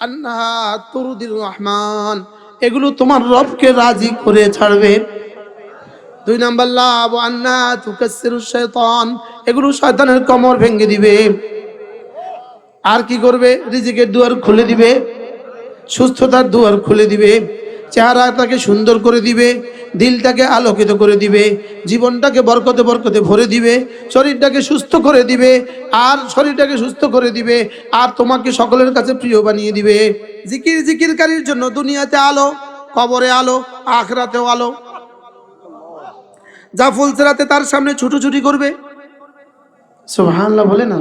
আন্নাহা তরুদির রহমান। এগুলো তোমার রবকে রাজি করে ছাড়বে। দুই নাম্বার লাভ আন্না তুকাসসিরু শয়তান এগুলো শয়তানের কমর ভেঙে দিবে। আর কি করবে? রিজিকের দুয়ার খুলে দিবে। সুস্থতার দুয়ার খুলে দিবে। চেহারাটাকে সুন্দর করে দিবে, দিলটাকে আলোকিত করে দিবে, জীবনটাকে বরকতে বরকতে ভরে দিবে, শরীরটাকে সুস্থ করে দিবে, আর শরীরটাকে সুস্থ করে দিবে, আর তোমাকে সকলের কাছে প্রিয় বানিয়ে দিবে। জিকির জিকিরকারীর জন্য দুনিয়াতে আলো, কবরে আলো, আখরাতেও আলো। যা ফুলসেরাতে তার সামনে ছুটোছুটি করবে। সুবহানাল্লাহ, বলে না?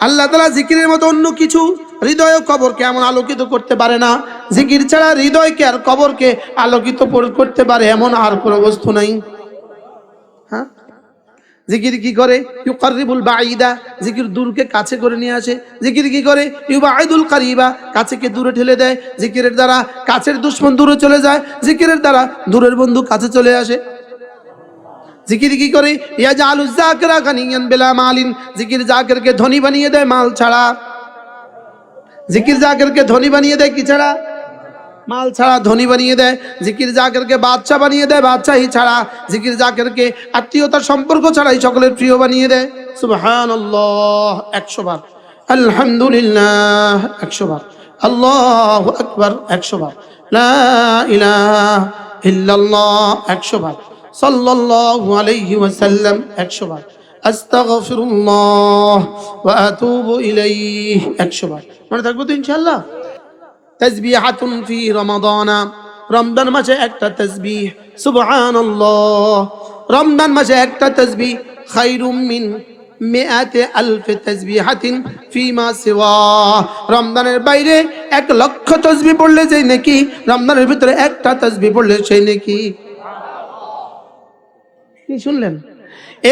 আল্লাহ তালা জিকিরের মতো অন্য কিছু হৃদয় ও কবরকে এমন আলোকিত করতে পারে না। জিকির ছাড়া হৃদয়কে আর কবরকে আলোকিত করতে পারে এমন আর কোনো বস্তু নাই। হ্যাঁ? জিকির কি করে? ইউকারিবুল বাঈদা। জিকির দূরকে কাছে করে নিয়ে আসে। জিকির কি করে? ইউবাইদুল কারিবা। কাছেকে দূরে ঠেলে দেয়। জিকিরের দ্বারা কাছের দুশ্মন দূরে চলে যায়। জিকিরের দ্বারা দূরের বন্ধু কাছে চলে আসে। জিকির কি করে? ইয়া জালু জাকরা গানিয়ান বেলা মালিন। জিকির জাকিরকে ধনী বানিয়ে দেয় মাল ছাড়া। জিকির জাকিরকে ধনী বানিয়ে দেয় কি ছাড়া? মাল ছাড়া ধনী বানিয়ে দেয়, জিকির জাকেরকে বাদশা বানিয়ে দেয়, বাদশাহী ছাড়া জিকির জাকেরকে আত্মীয়তার সম্পর্ক ছাড়াই সকলের প্রিয় বানিয়ে দেয়। সুবহানাল্লাহ, একশো বার। আলহামদুলিল্লাহ, একশো বার। আল্লাহ আকবার, একশো বার। ইল্লাল্লাহ, একশো বার। সাল্লাল্লাহু আলাইহি ওয়াসাল্লাম, একশো বার। আস্তাগফিরুল্লাহ ওয়া আতুবু ইলাইহি, একশো বার। মনে থাকব তো ইনশাআল্লাহ? তাসবিহাতুন ফি রমাদান। রমজান মাসে একটা তাসবিহ সুবহানাল্লাহ। রমজান মাসে একটা তাসবিহ খায়রুম মিন মিআতে আলফ তাসবিহাতিন ফিমা সিওয়া। রমজানের বাইরে এক লক্ষ তাসবিহ পড়লে যেই নাকি, রমজানের ভিতরে একটা তাসবিহ পড়লে সেই নাকি। কি শুনলেন?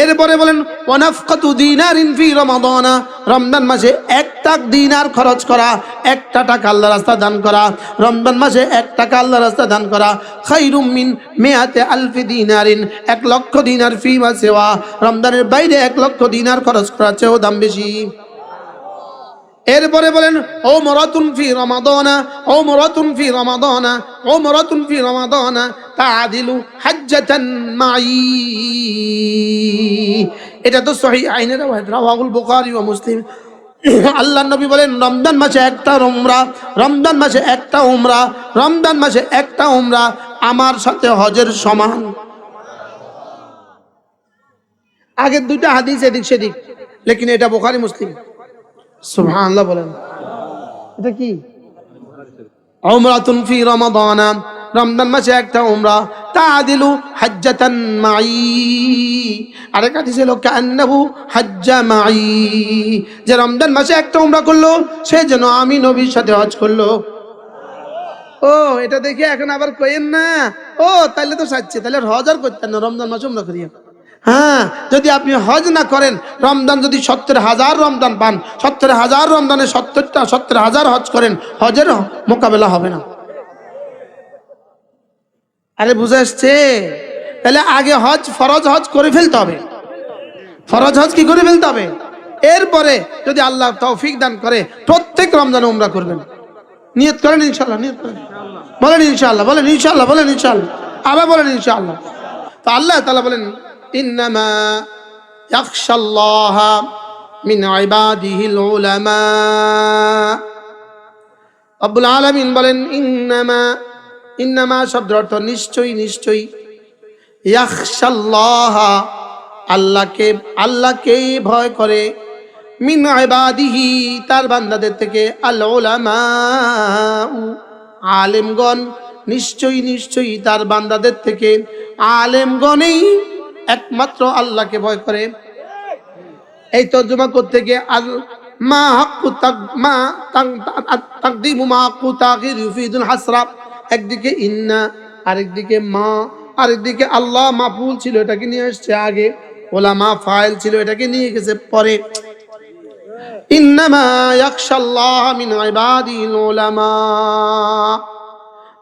এরপরে বলেন, ওয়ানাফকাতু দিনারিন ফি রমাদানা। রমজান মাসে এক টাক দিনার খরচ করা একটা টাকা আল্লাহ রাস্তা দান করা। রমজান মাসে এক টাকা আল্লাহ রাস্তা দান করা। খাইরুম মিন মেয়াতে আলফি দিনারিন, এক লক্ষ দিনার ফি মা সেওয়া। রমজানের বাইরে এক লক্ষ দিনার খরচ করা চেয়েও দাম বেশি। এরপরে বলেন ও মরাতুন ফি রমাদানা ও মরাতুন ফি রমাদানা ও মরাতুন ফি রমাদানা, তাআদিলু হাজ্জাতান মাই এটা তো সহিহ আইনের রাওয়াহুল বুখারী ওয়া মুসলিম। আল্লাহ নবী বলেন, রমজান মাসে একটা উমরা, রমজান মাসে একটা উমরা, রমজান মাসে একটা উমরা, আমার সাথে হজের সমান। আগের দুইটা হাদিস এদিক সেদিক, লেকিন এটা বুখারী মুসলিম। সুবহানাল্লাহ বলেন। এটা কি? উমরাতুন ফি রমাদান, রমজান মাসে একটা উমরা তাআদিলু হাজ্জাতান মাই আরেক হাদিসে লোক কান্নাহু হাজ্জা মাই যে রমজান মাসে একটা উমরা করল, সে যেন আমি নবীর সাথে হজ করল। ও, এটা দেখে এখন আবার কইেন না। ও তাহলে তো সাচ্ছে তাহলে হজ আর করতেন না, রমজান মাসে উমরা করিয়া। হ্যাঁ যদি আপনি হজ না করেন, রমজান যদি সত্তর হাজার রমজান পান, সত্তর হাজার রমজানে সত্তরটা, সত্তর হাজার হজ করেন, হজের মোকাবেলা হবে না। আরে বুঝে আসছে তাহলে আগে হজ, ফরজ হজ করে ফেলতে হবে। ফরজ হজ কি করে ফেলতে হবে? এরপরে যদি আল্লাহ তৌফিক দান করে, প্রত্যেক রমজানে উমরা করবেন। নিয়ত করেন ইনশাল্লাহ নিয়ত করেন। বলেন ইনশাল্লাহ বলেন ইনশাল্লাহ বলেন ইনশাল্লাহ আবার বলেন ইনশাল্লাহ তো আল্লাহ তালা বলেন ইন্নামা ইয়াখশাল্লাহ মিন ইবাদিহিল উলামা আব্বুল আলামিন বলেন, ইন্নামা ইন্নামা শব্দের অর্থ নিশ্চয়ই নিশ্চয়ই। ইয়াখশাল্লাহ, আল্লাহকে, আল্লাহকেই ভয় করে। মিন তার বান্দাদের থেকে আল উলামা আলেমগণ, নিশ্চয়ই নিশ্চয়ই তার বান্দাদের থেকে আলেমগণেই একমাত্র আল্লাহকে ভয় করে। এই তর্জমা করতে গিয়ে আল মা হাক্কু তাক মা তাকদিমু মা হাক্কু তাগির ইউফিদুল হাসরা। একদিকে ইন্না, আরেকদিকে মা, আরেকদিকে আল্লাহ মাফুল ছিল এটাকে নিয়ে আসছে আগে। ওলামা ফাইল ছিল এটাকে নিয়ে গেছে পরে।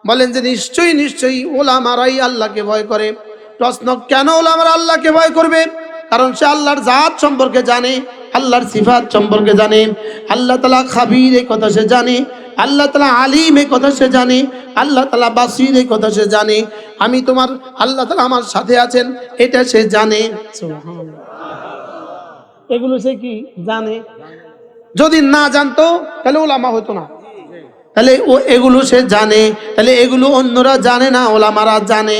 বলেন যে নিশ্চয়ই নিশ্চয়ই ওলামারাই আল্লাহকে ভয় করে। প্রশ্ন কেন ওলামারা আল্লাহকে ভয় করবে কারণ সে আল্লাহর জাত সম্পর্কে জানে আল্লাহর সিফাত সম্পর্কে জানে আল্লাহ তালা খাবির এই কথা সে জানে আল্লাহ তালা আলিম এই কথা সে জানে আল্লাহ তালা বাসির এই কথা সে জানে। আমি তোমার আল্লাহ তালা আমার সাথে আছেন এটা সে জানে। এগুলো সে কি জানে? যদি না জানতো তাহলে ওলামা হতো না। তাহলে ও এগুলো সে জানে তাহলে এগুলো অন্যরা জানে না ওলামারা জানে।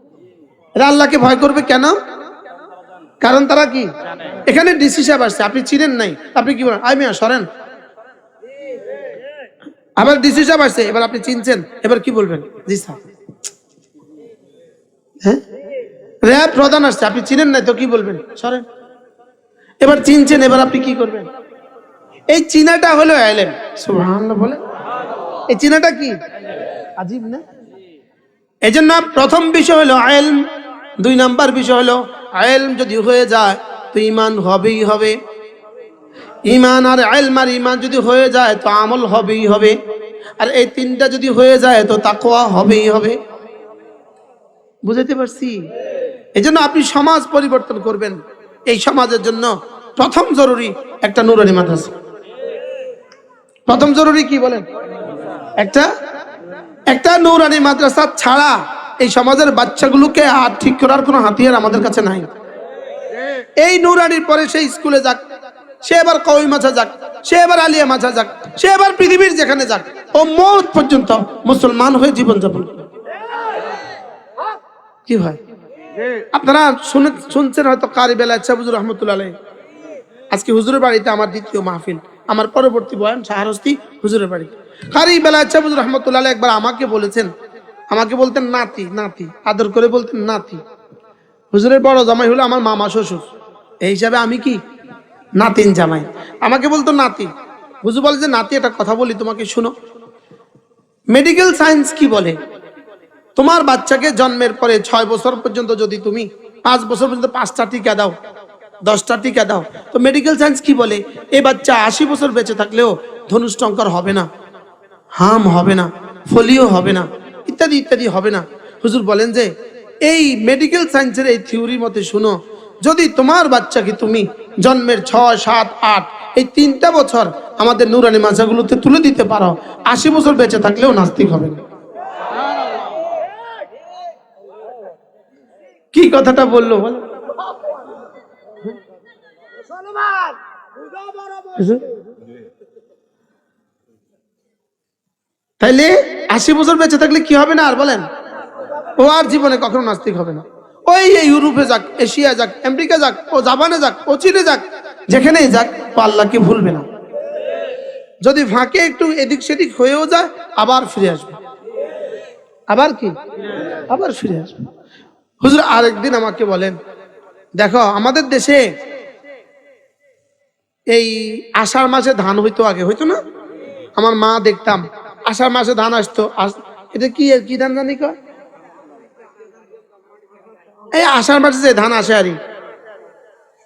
এরা আল্লাহকে ভয় করবে কেন? কারণ তারা কি? এখানে ডিসি সাহেব আসছে আপনি চিনেন নাই। আপনি কি বলেন? আই মিয়া সরেন। আবার ডিসি সাহেব আসছে এবার আপনি চিনছেন। এবার কি বলবেন? জি স্যার। হ্যাঁ? র্যাব প্রধান আসছে আপনি চিনেন নাই তো কি বলবেন? সরেন। এবার চিনছেন এবার আপনি কি করবেন? এই চিনাটা হলো সুবহানাল্লাহ বলে। এই চিনাটা কি? আজীব না? এই জন্য প্রথম বিষয় হলো আইলম দুই নাম্বার বিষয় হলো আইলম যদি হয়ে যায় তো ইমান হবেই হবে। ইমান আর আইলম আর ইমান যদি হয়ে যায় তো আমল হবেই হবে। আর এই তিনটা যদি হয়ে যায় তো তাকওয়া হবেই হবে। বুঝাতে পারছি? এই জন্য আপনি সমাজ পরিবর্তন করবেন। এই সমাজের জন্য প্রথম জরুরি একটা নুরানি মাদ্রাসা। প্রথম জরুরি কি বলেন? একটা? একটা নৌরানি মাদ্রাসা ছাড়া এই সমাজের বাচ্চাগুলোকে আর ঠিক করার কোনো হাতিয়ার আমাদের কাছে নাই এই নৌরানির পরে সে স্কুলে যাক, সে এবার কই মাছা যাক, সে এবার আলিয়া মাছা যাক, সে এবার পৃথিবীর যেখানে যাক, ও মত পর্যন্ত মুসলমান হয়ে জীবনযাপন করে। কি হয় আপনারা শুনে শুনছেন হয়তো কারি বেলা ইচ্ছা হুজুর রহমতুল্লাহ। আজকে হুজুরের বাড়িতে আমার দ্বিতীয় মাহফিল, আমার পরবর্তী বয়ান শাহরস্তি হুজুরের বাড়ি কারি বেলা ইচ্ছা হুজুর রহমতুল্লাহ একবার আমাকে বলেছেন আমাকে বলতেন নাতি নাতি, আদর করে বলতেন নাতি। হুজুরের বড় জামাই হলো আমার মামা শ্বশুর। এই হিসাবে আমি কি? নাতিন জামাই। আমাকে বলতো নাতি। হুজুর বলে যে, নাতি, একটা কথা বলি তোমাকে, শুনো। মেডিকেল সায়েন্স কি বলে? তোমার বাচ্চাকে জন্মের পরে ছয় বছর পর্যন্ত যদি তুমি পাঁচ বছর পর্যন্ত পাঁচটা টিকা দাও, দশটা টিকা দাও, তো মেডিকেল সায়েন্স কি বলে? এই বাচ্চা আশি বছর বেঁচে থাকলেও ধনুষ্টঙ্কর হবে না, হাম হবে না, ফলিও হবে না। ইত্যাদি ইত্যাদি হবে না। হুজুর বলেন যে এই মেডিকেল সায়েন্সের এই থিওরির মতে শুনো যদি তোমার বাচ্চাকে তুমি জন্মের ছয় সাত আট এই তিনটা বছর আমাদের নুরানি মাছাগুলোতে তুলে দিতে পারো আশি বছর বেঁচে থাকলেও নাস্তিক হবে না। কি কথাটা বলল? বল তাইলে আশি বছর বেঁচে থাকলে কি হবে না আর বলেন? ও আর জীবনে কখনো নাস্তিক হবে না। ওই ইউরোপে যাক, এশিয়া যাক, আমেরিকা যাক, ও জাপানে যাক, ও চীনে যাক, যেখানেই যাক ও আল্লাহকে ভুলবে না। যদি ফাঁকে একটু এদিক সেদিক হয়েও যায়, আবার ফিরে আসবে। আবার কি? আবার ফিরে আসবে। হুজুর, আরেকদিন আমাকে বলেন, দেখো, আমাদের দেশে এই আষাঢ় মাসে ধান হইতো আগে, হইতো না? আমার মা দেখতাম আষাঢ় মাসে ধান আসতো। এটা কি কি ধান জানি কয়? এই আষাঢ় মাসে যে ধান আসে আরই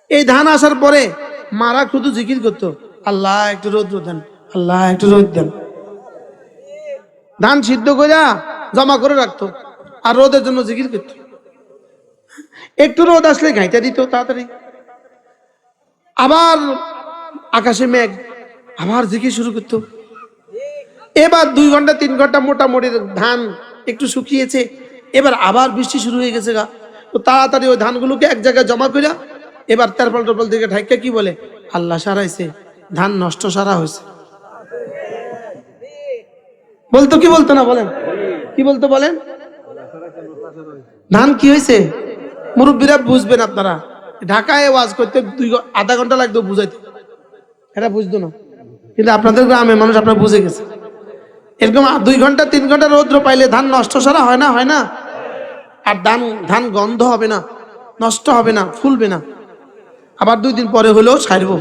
এই ধান আসার পরে মারা শুধু জিকির করতো, আল্লাহ, একটু রৌদ্র দেন, আল্লাহ, একটু রোদ দেন। ধান সিদ্ধ করে জমা করে রাখতো আর রোদের জন্য জিকির করতো। একটু রোদ আসলে ঘাইটা দিত তাড়াতাড়ি। আবার আকাশে মেঘ, আবার জিকির শুরু করতো। এবার দুই ঘণ্টা, তিন ঘণ্টা মোটামুটি ধান একটু শুকিয়েছে। এবার আবার বৃষ্টি শুরু হয়ে গেছে গা। তো তাড়াতাড়ি ওই ধানগুলোকে এক জায়গায় জমা করে এবার তেরপল টরপল দিকে ঢাইকা কি বলে? আল্লাহ সারাইছে, ধান নষ্ট সারা হয়েছে। বলতো কি বলতো না বলেন? কি বলতো বলেন? ধান কি হয়েছে? মুরব্বীরা বুঝবেন আপনারা। ঢাকায় ওয়াজ করতে দুই আধা ঘণ্টা লাগতো বুঝাইতে। এটা বুঝতো না। কিন্তু আপনাদের গ্রামে মানুষ আপনার বুঝে গেছে। এরকম দুই ঘণ্টা, তিন ঘণ্টা রৌদ্র পাইলে ধান নষ্ট সারা হয় না হয় না? আর ধান ধান গন্ধ হবে না, নষ্ট হবে না, ফুলবে না। আবার দুই দিন পরে হলেও ছাড়ব।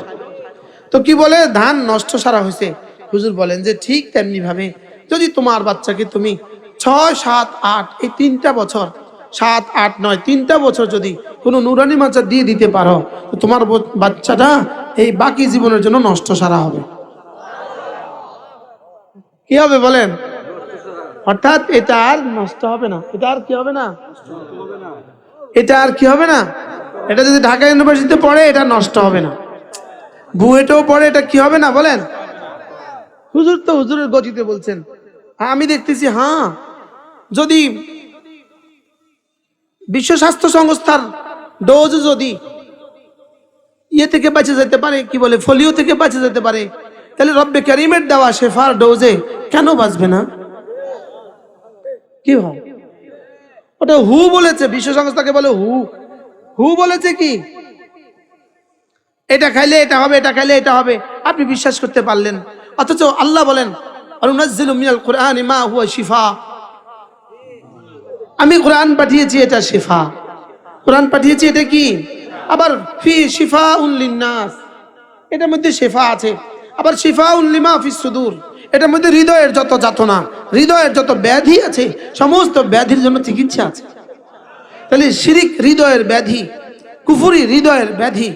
তো কি বলে? ধান নষ্ট সারা হয়েছে। হুজুর বলেন যে ঠিক তেমনি ভাবে যদি তোমার বাচ্চাকে তুমি ছয়, সাত, আট, এই তিনটা বছর, সাত, আট, নয়, তিনটা বছর যদি কোনো নুরানি মাচা দিয়ে দিতে পারো, তো তোমার বাচ্চাটা এই বাকি জীবনের জন্য নষ্ট সারা হবে। কি হবে বলেন? অর্থাৎ এটা আর নষ্ট হবে না। এটা আর কি হবে না? এটা আর কি হবে না? এটা যদি ঢাকা ইউনিভার্সিটিতে পড়ে, এটা নষ্ট হবে না। বুয়েটেও পড়ে, এটা কি হবে না বলেন? হুজুর তো হুজুরের গতিতে বলছেন। আমি দেখতেছি হ্যাঁ যদি বিশ্ব স্বাস্থ্য সংস্থার ডোজ যদি ইয়ে থেকে বাঁচে যেতে পারে, কি বলে, ফলিও থেকে বাঁচে যেতে পারে তাহলে রব্বে করিমের দেওয়া শেফার ডোজে কেন বাঁচবে না? কি হয় ওটা হু বলেছে, বিশ্ব সংস্থাকে বলে হু। হু বলেছে কি? এটা খাইলে এটা হবে, এটা খাইলে এটা হবে। আপনি বিশ্বাস করতে পারলেন। অথচ আল্লাহ বলেন আমি কোরআন পাঠিয়েছি, এটা শিফা। কোরআন পাঠিয়েছি, এটা কি? আবার ফি শিফা এটার মধ্যে শেফা আছে। আবার শিফা উল্লিমা ফি সুদূর। এটার মধ্যে হৃদয়ের যত যাতনা, হৃদয়ের যত ব্যাধি আছে, সমস্ত ব্যাধির জন্য চিকিৎসা আছে। তাহলে শিরিক হৃদয়ের ব্যাধি, কুফুরি হৃদয়ের ব্যাধি,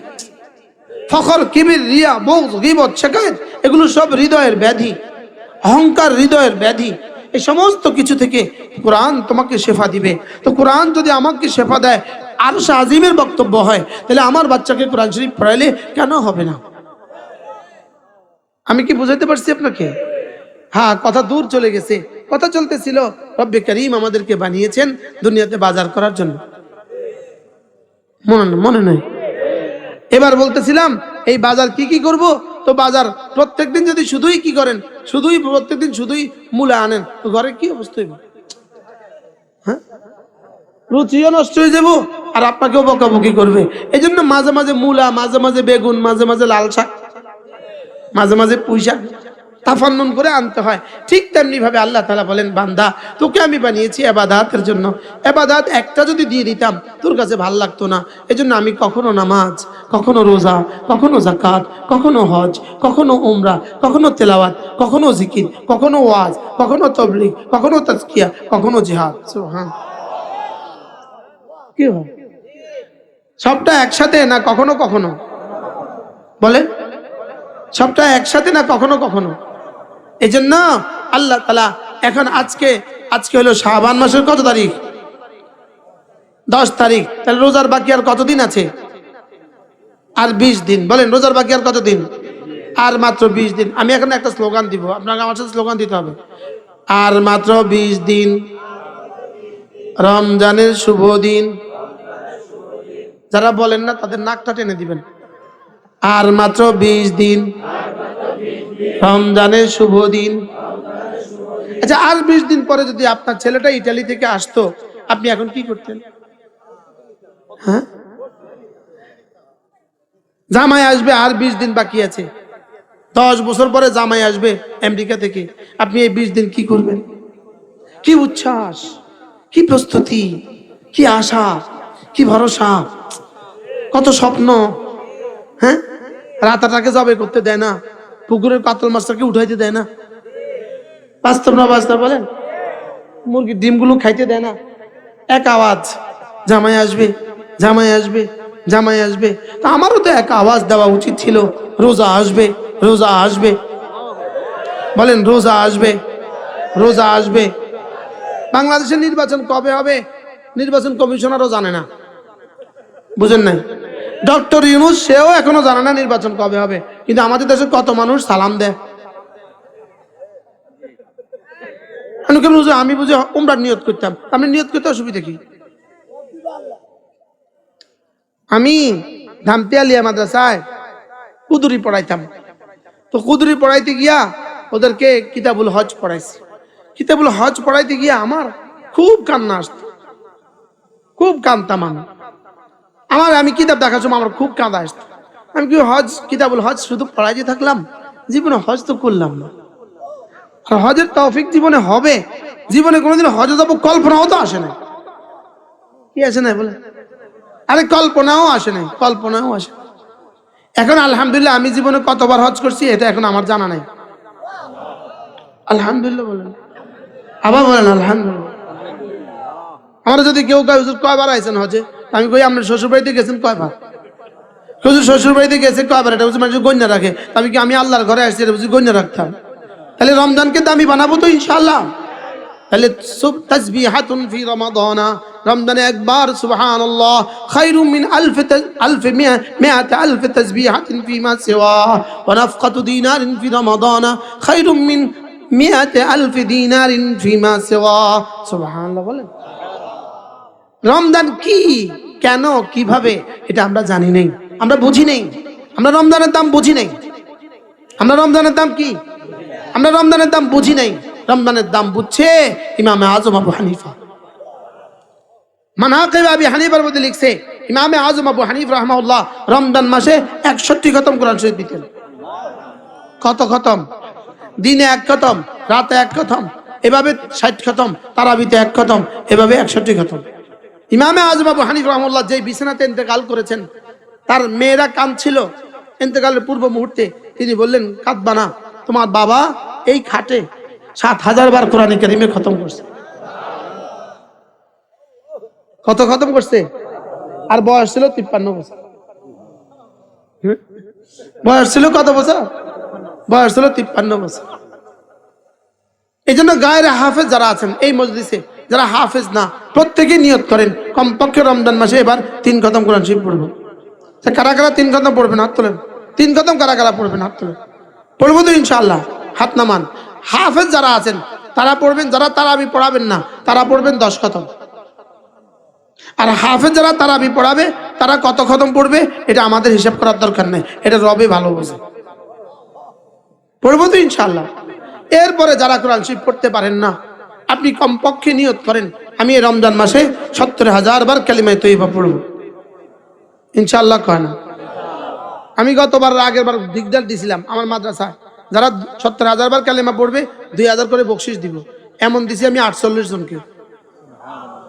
ফখর, কিবির, রিয়া বৌদ গিবত শেখায়ত এগুলো সব হৃদয়ের ব্যাধি, অহংকার হৃদয়ের ব্যাধি। এই সমস্ত কিছু থেকে কোরআন তোমাকে শেফা দিবে। তো কোরআন যদি আমাকে শেফা দেয় আর আজিমের বক্তব্য হয়, তাহলে আমার বাচ্চাকে কোরআন শরীফ পড়াইলে কেন হবে না? আমি কি বুঝাইতে পারছি আপনাকে? হ্যাঁ কথা দূর চলে গেছে। কথা চলতেছিল, রব্বে করিম আমাদেরকে বানিয়েছেন দুনিয়াতে বাজার করার জন্য। মনে মনে নয় এবার বলতেছিলাম, এই বাজার কি কি করব? তো বাজার প্রত্যেকদিন যদি শুধুই কি করেন, শুধুই, প্রত্যেকদিন শুধুই মূলা আনেন, তো ঘরে কি অবস্থা হইব? হ্যাঁ? রুচিও নষ্ট হয়ে যাব, আর আপনাকেও বকাবকি করবে। এই জন্য মাঝে মাঝে মূলা, মাঝে মাঝে বেগুন, মাঝে মাঝে লাল শাক। মাঝে মাঝে পয়সা শাক তাফান্নন করে আনতে হয়। ঠিক তেমনি ভাবে আল্লাহ তালা বলেন, বান্দা, তোকে আমি বানিয়েছি এবাদাতের জন্য। এবাদাত একটা যদি দিয়ে দিতাম, তোর কাছে ভালো লাগতো না। এজন্য আমি কখনো নামাজ, কখনো রোজা, কখনো জাকাত কখনো হজ, কখনো উমরা, কখনো তেলাওয়াত, কখনো জিকির, কখনো ওয়াজ, কখনো তবলিগ, কখনো তাজকিয়া, কখনো জেহাদ। সুবহান। কি হয়? সবটা একসাথে না কখনো কখনো? বলেন। সবটা একসাথে না কখনো কখনো? এই জন্য আল্লাহ তালা এখন আজকে আজকে হলো শাহবান মাসের কত তারিখ? দশ তারিখ। তাহলে রোজার বাকি আর কতদিন আছে? আর বিশ দিন। বলেন, রোজার বাকি আর কতদিন? আর মাত্র বিশ দিন। আমি এখন একটা স্লোগান দিব। আপনাকে আমার সাথে স্লোগান দিতে হবে। আর মাত্র বিশ দিন। রমজানের শুভ দিন। যারা বলেন না, তাদের নাকটা টেনে দিবেন। আর মাত্র বিশ দিন। রমজানের শুভ দিন। আচ্ছা আর বিশ দিন পরে যদি আপনার ছেলেটা ইটালি থেকে আসতো, আপনি এখন কি করতেন? হ্যাঁ? জামাই আসবে, আর বিশ দিন বাকি আছে। দশ বছর পরে জামাই আসবে আমেরিকা থেকে। আপনি এই বিশ দিন কি করবেন? কি উচ্ছ্বাস, কি প্রস্তুতি, কি আশা, কি ভরসা, কত স্বপ্ন। হ্যাঁ? রাতাটাকে জবে করতে দেয় না। পুকুরের কাতল মাছটাকে উঠাইতে দেয় না। বাস্তব না বাস্তব বলেন? মুরগির ডিমগুলো খাইতে দেয় না। এক আওয়াজ, জামাই আসবে জামাই আসবে জামাই আসবে। তা আমারও তো এক আওয়াজ দেওয়া উচিত ছিল। রোজা আসবে রোজা আসবে। বলেন, রোজা আসবে রোজা আসবে। বাংলাদেশের নির্বাচন কবে হবে? নির্বাচন কমিশনারও জানে না। বুঝেন নাই? ডক্টর ইউনুস, সেও এখনও জানে না নির্বাচন কবে হবে। কিন্তু আমাদের দেশে কত মানুষ সালাম দেয়? আমি বুঝি উমরা নিয়ত করতাম। আমি নিয়ত করতে অসুবিধা কি? আমি ধামতে আলিয়া মাদ্রাসায় কুদুরি পড়াইতাম। তো কুদুরি পড়াইতে গিয়া ওদেরকে কিতাবুল হজ পড়াইছি। কিতাবুল হজ পড়াইতে গিয়া আমার খুব কান্না আসতো। খুব কান্দতাম আমি আমার আমি কিতাব দেখার আমার খুব কাঁদা আসতো। আমি কি হজ, কিতাবুল হজ শুধু পড়াইতে থাকলাম? জীবনে হজ তো করলাম না। হজের তৌফিক জীবনে হবে। জীবনে কোনোদিন হজে যাব কল্পনাও তো আসে না কি আসে না বলে আরে কল্পনাও আসে নাই, কল্পনাও আসে এখন আলহামদুলিল্লাহ আমি জীবনে কতবার হজ করছি, এটা এখন আমার জানা নাই। আলহামদুলিল্লাহ বলেন। আবার বলেন আলহামদুলিল্লাহ। আমরা যদি কেউ কয়, হুজুর কয়বার আইছেন হজে? আমি কই আপনার শ্বশুর বাড়িতে গেছেন কয়বার হুজুর শ্বশুর বাড়িতে গেছে কয়বার এটা বুঝি মানুষ গণ্য রাখে। আমি কি, আমি আল্লাহর ঘরে আসছি, এটা বুঝি গণ্য রাখতাম? তাহলে রমজানকে দামি বানাবো তো ইনশাআল্লাহ। তাহলে সুব তাসবিহাতুন ফি রমাদানা। রমজানে একবার, সুবহানাল্লাহ খায়রুম মিন আলফ আলফ মিয়াত আলফ তাসবিহাতিন ফিমা সিওয়া। ওয়া নাফকাতু দিনারিন ফি রমাদানা। খায়রুম মিন মিয়াত আলফ দিনারিন ফিমা সিওয়া। সুবহানাল্লাহ বলেন। রমজান কি, কেন, কীভাবে, এটা আমরা জানি নেই। আমরা বুঝি নেই। আমরা রমজানের দাম বুঝি নেই। আমরা রমজানের দাম কি? আমরা রমজানের দাম বুঝি নাই। রমজানের দাম বুঝছে ইমামে আজম আবু হানিফা। মানাকিব আবি হানিফার মধ্যে লিখছে, ইমামে আজম আবু হানিফ রহমাউল্লাহ রমজান মাসে একষট্টি খতম কোরআন শরীফ দিতেন। কত খতম? দিনে এক খতম, রাতে এক খতম, এভাবে ষাট খতম, তারাবিতে এক খতম, এভাবে একষট্টি খতম। ইমামে আজম আবু হানিফ রহমুল্লাহ যে বিছানাতে ইন্তেকাল করেছেন, তার মেয়েরা কাঁদছিল ইন্তেকালের পূর্ব মুহূর্তে। তিনি বললেন, কাঁদবা না, তোমার বাবা এই খাটে সাত হাজার বার কোরআন কারিমে খতম করছে। কত খতম করছে? আর বয়স ছিল তিপ্পান্ন বছর? বয়স ছিল কত বছর? বয়স ছিল তিপ্পান্ন বছর। এই জন্য গায়ের হাফেজ যারা আছেন, এই মজলিসে যারা হাফেজ না প্রত্যেকে নিয়ত করেন, কমপক্ষে রমজান মাসে এবার তিন খতম কোরআন শরীফ পড়ব। কারা কারা তিন খতম পড়বেন হাত তোলেন? তিন খতম কারা কারা পড়বেন হাত তোলেন? পড়ব তো ইনশাআল্লাহ, হাত নামান হাফেজ যারা আছেন, তারা পড়বেন, যারা তারা আমি পড়াবেন না, তারা পড়বেন দশ খতম। আর হাফেজ যারা তারা আমি পড়াবে, তারা কত খতম পড়বে, এটা আমাদের হিসাব করার দরকার নেই, এটা রবে ভালো বোঝে। পড়ব তো ইনশাআল্লাহ। এরপরে যারা কোরআন শরীফ পড়তে পারেন না আপনি কমপক্ষে নিয়ত করেন, আমি এই রমজান মাসে সত্তর হাজার বার কালিমায় তৈবা পড়ব। ইনশাআল্লাহ কয় না। আমি গতবার আগের বার দিগদার দিছিলাম আমার মাদ্রাসা যারা সত্তর হাজার বার কালিমা পড়বে, দুই হাজার করে বকশিস দিব। এমন দিছি আমি আটচল্লিশ জনকে।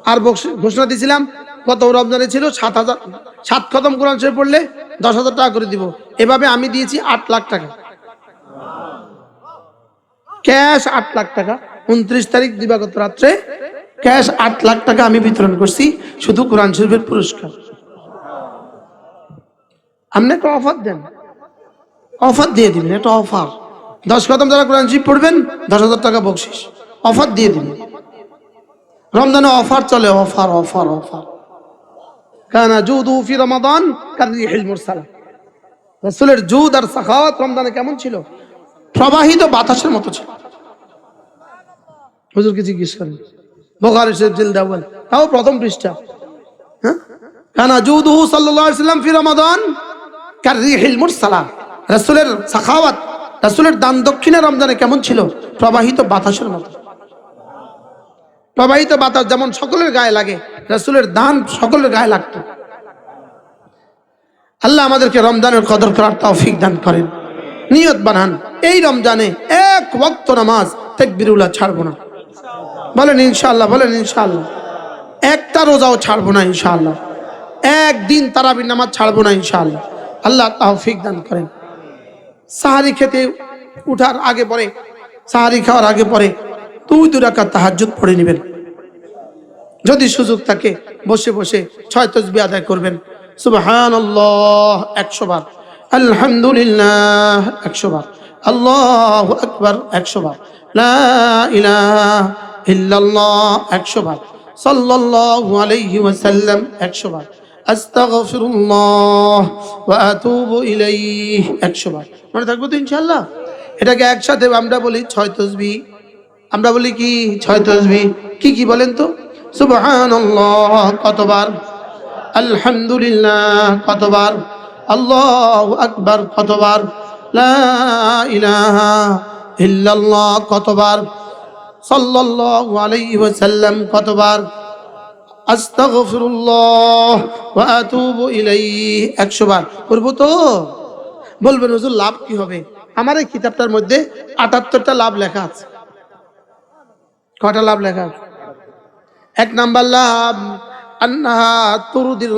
আর ঘোষণা দিছিলাম, গত রমজানে ছিল সাত হাজার, সাত খতম কোরআন শরীফ পড়লে দশ হাজার টাকা করে দিব। এভাবে আমি দিয়েছি আট লাখ টাকা। ক্যাশ আট লাখ টাকা। উনত্রিশ তারিখ দিবাগত রাত্রে ক্যাশ আট লাখ টাকা আমি বিতরণ করছি, শুধু কোরআন শরীফের পুরস্কার। আপনি একটা অফার দেন। অফার দিয়ে দিবেন, একটা অফার। দশ কদম যারা কোরআন শরীফ পড়বেন, দশ হাজার টাকা বকশিস। অফার দিয়ে দিবেন। রমজানে অফার চলে, অফার অফার অফার। কানা জুদু ফি রমাদান কারিহিল মুরসালা রাসূলের জুদ আর সাখাওয়াত রমজানে কেমন ছিল? প্রবাহিত বাতাসের মতো ছিল। হুজুরকে জিজ্ঞেস করেন বোখারি শরীফ জিলদাওয়াল তাও প্রথম পৃষ্ঠা। হ্যাঁ? কানা জুদুহু সাল্লাল্লাহু আলাইহি সাল্লাম ফি রমাদান কারিহিল মুরসালা। রাসূলের সাখাওয়াত, রাসূলের দান দক্ষিণা রমজানে কেমন ছিল? প্রবাহিত বাতাসের মতো। প্রবাহিত বাতাস যেমন সকলের গায়ে লাগে, রাসূলের দান সকলের গায়ে লাগতো। আল্লাহ আমাদেরকে রমজানের কদর করার তৌফিক দান করেন। নিয়ত বানান, এই রমজানে এক ওয়াক্ত নামাজ, তেকবিরুল্লাহ ছাড়বো না। বলেন ইনশাআল্লাহ বলেন ইনশাআল্লাহ। একটা রোজাও ছাড়বো না ইনশাআল্লাহ। একদিন তারাবির নামাজ ছাড়বো না ইনশাআল্লাহ। আল্লাহ তৌফিক দান করেন। সাহারি খেতে উঠার আগে পরে, সাহারি খাওয়ার আগে পরে দুই দু রাকাত তাহাজ্জুদ পড়ে নেবেন। যদি সুযোগ থাকে বসে বসে ছয় তসবি আদায় করবেন। সুবহান একশো বার। আলহামদুলিল্লাহ, একশো বার। আল্লাহ আকবার, একশো বার। লা ইলাহা ইল্লাল্লাহ একশো বার, সাল্লাল্লাহু আলাইহি ওয়াসাল্লাম একশো বার, আস্তাগফিরুল্লাহ ওয়া আতুবু ইলাইহি একশো বার। মনে থাকব তো ইনশাআল্লাহ? এটাকে একসাথে আমরা বলি ছয় তসবি। আমরা বলি কি ছয় তসবি? কি কি বলেন তো? সুবহানাল্লাহ, কতবার? আলহামদুলিল্লাহ, কতবার? আল্লাহ আকবার, কতবার? লা ইলাহা ইল্লাল্লাহ, কতবার? কতবার? আস্তাগফিরুল্লাহ ওয়া আতুবু ইলাইহি। 100 বার। করব তো? বলবেন হুজুর লাভ কি হবে? আমার এই কিতাবটার মধ্যে 78টা লাভ লেখা আছে। কটা লাভ লেখা এক নাম্বার লাভ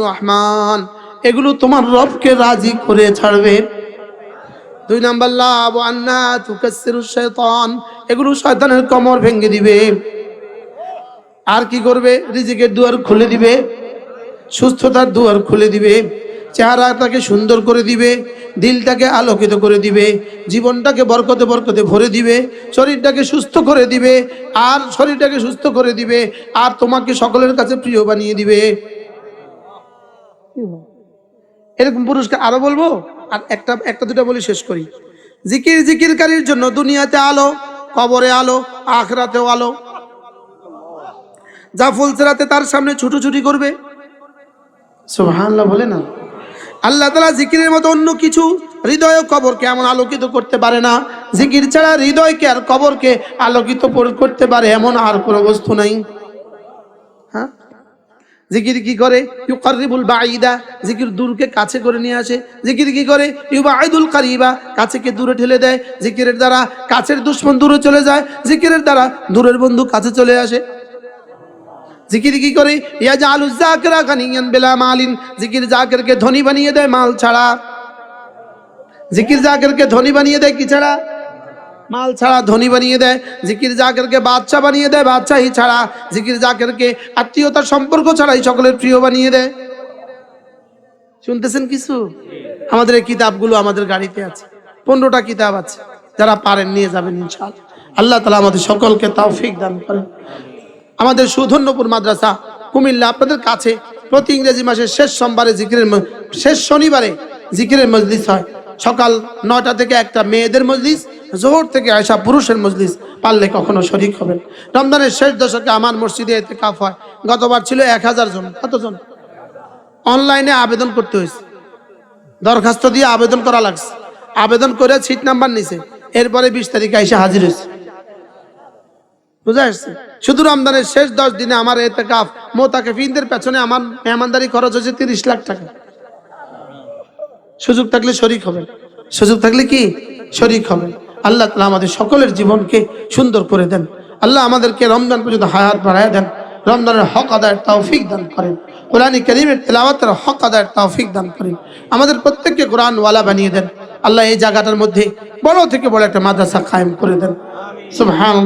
রহমান। এগুলো তোমার রবকে রাজি করে ছাড়বে। দুই নাম্বার লাভ আন্না তুকাসসিরু শাইতান। এগুলো শয়তানের কমর ভেঙে দিবে। আর কি করবে? রিজিকের দুয়ার খুলে দিবে। সুস্থতার দুয়ার খুলে দিবে। চেহারাটাকে সুন্দর করে দিবে। দিলটাকে আলোকিত করে দিবে। জীবনটাকে বরকতে বরকতে ভরে দিবে। শরীরটাকে সুস্থ করে দিবে। আর শরীরটাকে সুস্থ করে দিবে। আর তোমাকে সকলের কাছে প্রিয় বানিয়ে দিবে। এরকম পুরস্কার আরও বলব? আর একটা একটা দুটা বলি শেষ করি। জিকির জিকিরকারীর জন্য দুনিয়াতে আলো কবরে আলো আখরাতেও আলো। যা ফুলসেরাতে তার সামনে ছুটোছুটি করবে। বলে না? আল্লাহ তালা জিকিরের মতো অন্য কিছু হৃদয় ও কবরকে এমন আলোকিত করতে পারে না। জিকির ছাড়া হৃদয়কে আর কবরকে আলোকিত করতে পারে এমন আর কোনো বস্তু নাই। জিকির কি করে? ইউকারিবুল বাঈদা, জিকির দূরকে কাছে করে নিয়ে আসে। জিকির কি করে? ইউবাইদুল কারিবা, কাছেকে দূরে ঠেলে দেয়। জিকিরের দ্বারা কাছের দুশ্মন দূরে চলে যায়। জিকিরের দ্বারা দূরের বন্ধু কাছে চলে আসে। জিকির কি করে? ইয়া জালু জাকিরা গানিয়ান বেলা মালিন। জিকির জাকিরকে ধনী বানিয়ে দেয় মাল ছাড়া। জিকির জাকিরকে ধনী বানিয়ে দেয় কি ছাড়া? মাল ছাড়া ধনী বানিয়ে দেয়, জিকির জাকিরকে বাদশা বানিয়ে দেয়, বাদশাহী ছাড়া জিকির জাকিরকে আত্মীয়তার সম্পর্ক ছাড়াই সকলের প্রিয় বানিয়ে দেয়। শুনতেছেন কিছু? আমাদের এই কিতাবগুলো আমাদের গাড়িতে আছে, পনেরোটা কিতাব আছে, যারা পারেন নিয়ে যাবেন ইনশাল আল্লাহ তালা আমাদের সকলকে তৌফিক দান করেন। আমাদের সুধন্যপুর মাদ্রাসা, কুমিল্লা, আপনাদের কাছে প্রতি ইংরেজি মাসের শেষ সোমবারে জিকিরের শেষ শনিবারে জিকিরের মজলিস হয়। সকাল নয়টা থেকে একটা মেয়েদের মজলিস জোহর থেকে আসা পুরুষের মজলিস পারলে কখনো শরিক হবেন। রমজানের শেষ দশকে আমার মসজিদে এতে কাফ হয়। গতবার ছিল এক হাজার জন। কতজন? অনলাইনে আবেদন করতে হয়েছে। দরখাস্ত দিয়ে আবেদন করা লাগছে। আবেদন করে সিট নাম্বার নিছে। এরপরে বিশ তারিখে এসে হাজির হয়েছে। বুঝা আসছে শুধু রমজানের শেষ দশ দিনে আমার এতে কাফ মোতাকে ফিনদের পেছনে আমার মেহমানদারি খরচ হয়েছে তিরিশ লাখ টাকা। সুযোগ থাকলে শরিক হবেন। সুযোগ থাকলে কি? শরিক হবেন। আল্লাহ তালা আমাদের সকলের জীবনকে সুন্দর করে দেন। আল্লাহ আমাদেরকে রমজান পর্যন্ত হায়াত বাড়ায় দেন। রমজানের হক আদায়ের তৌফিক দান করেন। কোরআন করিমের তেলাওয়াতের হক আদায়ের তৌফিক দান করেন। আমাদের প্রত্যেককে কোরআন ওয়ালা বানিয়ে দেন। আল্লাহ এই জায়গাটার মধ্যে বড় থেকে বড় একটা মাদ্রাসা কায়েম করে দেন। সুবহান